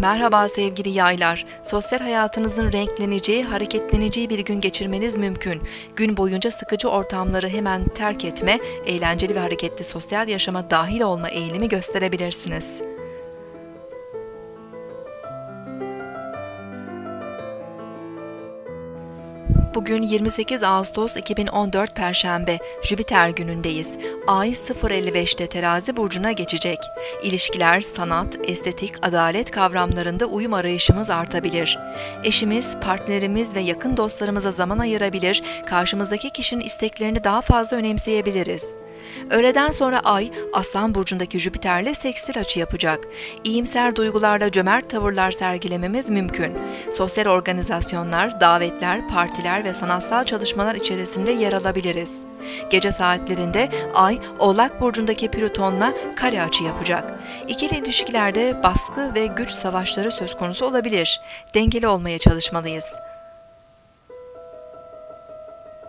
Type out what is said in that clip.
Merhaba sevgili yaylar. Sosyal hayatınızın renkleneceği, hareketleneceği bir gün geçirmeniz mümkün. Gün boyunca sıkıcı ortamları hemen terk etme, eğlenceli ve hareketli sosyal yaşama dahil olma eğilimi gösterebilirsiniz. Bugün 28 Ağustos 2014 Perşembe, Jüpiter günündeyiz. Ay 0.55'te terazi burcuna geçecek. İlişkiler, sanat, estetik, adalet kavramlarında uyum arayışımız artabilir. Eşimiz, partnerimiz ve yakın dostlarımıza zaman ayırabilir, karşımızdaki kişinin isteklerini daha fazla önemseyebiliriz. Öğleden sonra Ay, Aslan Burcu'ndaki Jüpiter'le sekstil açı yapacak. İyimser duygularla cömert tavırlar sergilememiz mümkün. Sosyal organizasyonlar, davetler, partiler ve sanatsal çalışmalar içerisinde yer alabiliriz. Gece saatlerinde Ay, Oğlak Burcu'ndaki Plüton'la kare açı yapacak. İkili ilişkilerde baskı ve güç savaşları söz konusu olabilir. Dengeli olmaya çalışmalıyız.